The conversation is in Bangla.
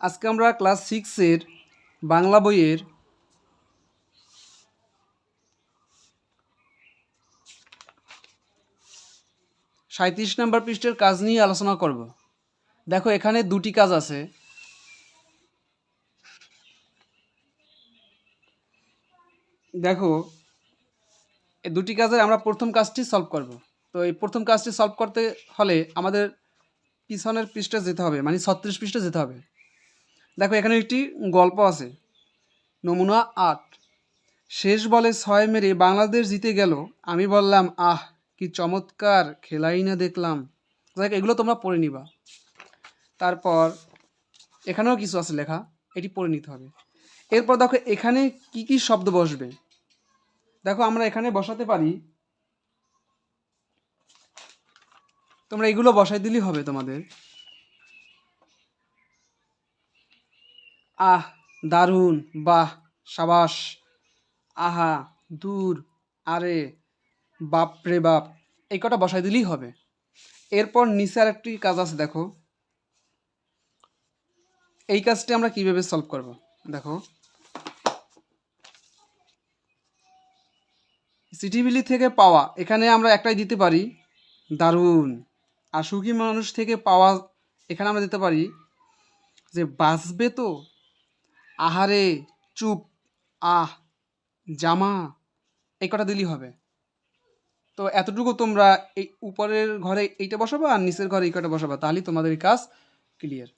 আজকে আমরা ক্লাস সিক্সের বাংলা বইয়ের সাঁত্রিশ নম্বর পৃষ্ঠের কাজ নিয়ে আলোচনা করব। দেখো, এখানে দুটি কাজ আছে। দেখো এই দুটি কাজের আমরা প্রথম কাজটি সলভ করব। তো এই প্রথম কাজটি সলভ করতে হলে আমাদের পিছনের পৃষ্ঠে যেতে হবে মানে ছত্রিশ পৃষ্ঠে যেতে হবে। দেখো, এখানে একটি গল্প আছে। নমুনা আট। শেষ বলে ছয় মেরে বাংলাদেশ জিতে গেল। আমি বললাম, আহ, কি চমৎকার, খেলাই না দেখলাম। দেখ এগুলো তোমরা পড়ে নিবা। তারপর এখানেও কিছু আছে লেখা, এটি পড়ে নিতে হবে। এরপর দেখো, এখানে কি কি শব্দ বসবে? দেখো, আমরা এখানে বসাতে পারি। তোমরা এগুলো বসাই দিলেই হবে তোমাদের। আহ, দারুণ, বাহ, সাবাস। আহা, দূর, আরে বাপ রে বাপ। এই কটা বসাই দিলেই হবে। এরপর নিচে আর একটি কাজ আছে, দেখো। এই কাজটি আমরা কীভাবে সলভ করব? দেখো। সিটিবিলি থেকে পাওয়া, এখানে আমরা একটাই দিতে পারি, দারুণ। আর সুখী মানুষ থেকে পাওয়া, এখানে আমরা দিতে পারি যে বাঁচবে তো আহারে, চুপ, আহ, জামা, এই কটা দিলেই হবে। তো এতটুকু তোমরা এই উপরের ঘরে এইটা বসাবা আর নিচের ঘরে এই কটা বসাবা, তাহলেই তোমাদের কাজ ক্লিয়ার